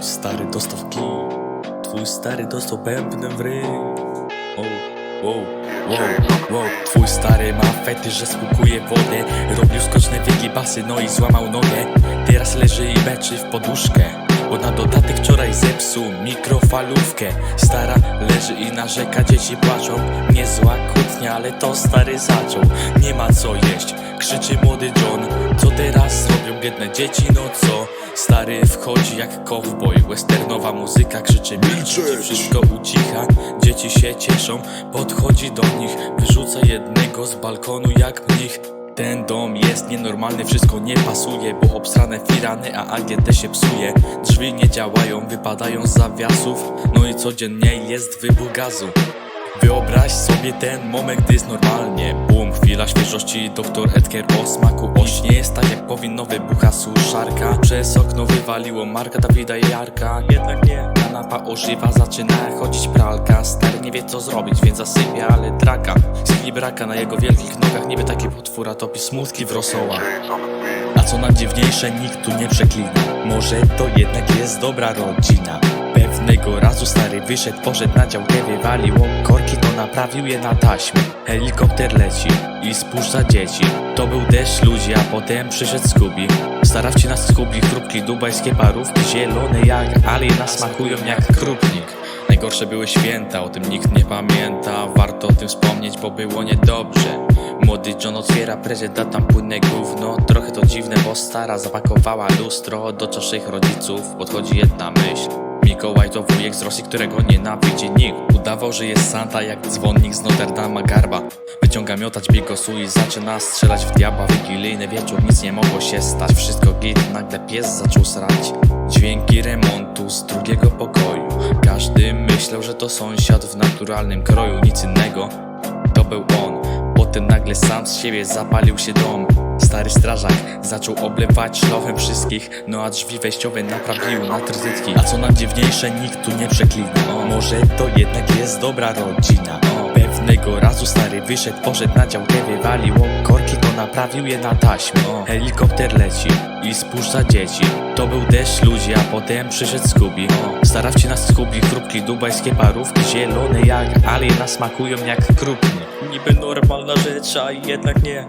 stary dostał kij. Twój stary dostał bębnem w ryj. Wow, wow, wow, wow. Twój stary ma fetysz, że spłukuje wodę. Robił skoczne wygibasy, no i złamał nogę. Teraz leży i beczy w poduszkę bo na dodatek wczoraj zepsuł mikrofalówkę. Stara leży i narzeka, dzieci płaczą. Niezła kłótnia, ale to stary zaczął. Nie ma co jeść, krzyczy młody John. Co teraz robią biedne dzieci, no co? Stary wchodzi jak cowboy, westernowa muzyka krzyczy milczeć wszystko ucicha. Dzieci się cieszą, podchodzi do nich Wyrzuca jednego z balkonu jak mnich. Ten dom jest nienormalny, wszystko nie pasuje Bo obsrane firany, a AGD się psuje. Drzwi nie działają, wypadają z zawiasów. No i codziennie jest wybuch gazu Wyobraź sobie ten moment, gdy jest normalnie Bum, chwila świeżości, doktor Edgar o smaku oś. Nie jest tak jak powinno, wybucha suszarka. Przez okno wywaliło Marka, Dawida i Jarka. Jednak nie, kanapa ożywa, zaczyna chodzić pralka. Stary nie wie co zrobić, więc zasypia, ale traka Skli braka na jego wielkich nogach, niby taki potwór, a topi smutki w rosołach. A co najdziwniejsze, nikt tu nie przeklina Może to jednak jest dobra rodzina Pewnego razu stary wyszedł, poszedł na działkę, wywaliło. Korki, to naprawił je na taśmę Helikopter leci i spuszcza dzieci. To był deszcz ludzi, a potem przyszedł Scooby. Stara wcina z Scooby chrupki, dubajskie parówki Zielone jak alien, smakują jak krupnik Najgorsze były święta, o tym nikt nie pamięta. Warto o tym wspomnieć, bo było niedobrze. Młody John otwiera prezent, a tam płynne gówno. Trochę to dziwne, bo stara zapakowała lustro Do czaszych rodziców. Podchodzi jedna myśl Mikołaj to wujek z Rosji, którego nienawidzi nikt. Udawał, że jest Santa jak dzwonnik z Notre Dame Garba. Wyciąga miotać bigosu i zaczyna strzelać w diabła. Wigilijny wieczór, nic nie mogło się stać. Wszystko git, nagle pies zaczął srać. Dźwięki remontu z drugiego pokoju. Każdy myślał, że to sąsiad w naturalnym kroju. Nic innego, to był on Potem nagle sam z siebie zapalił się dom. Stary strażak zaczął oblewać szlochem wszystkich No a drzwi wejściowe naprawił na trytytki A co najdziwniejsze, nikt tu nie przeklina o, Może to jednak jest dobra rodzina. O, Pewnego razu stary wyszedł, poszedł na działkę, wywaliło korki To naprawił je na taśmę o, Helikopter leci i spuszcza dzieci. To był deszcz ludzi, a potem przyszedł Scooby. O, Stara wcina z Scooby chrupki, dubajskie parówki Zielone jak alien, a smakują jak krupnik Niby normalna rzecz, a jednak nie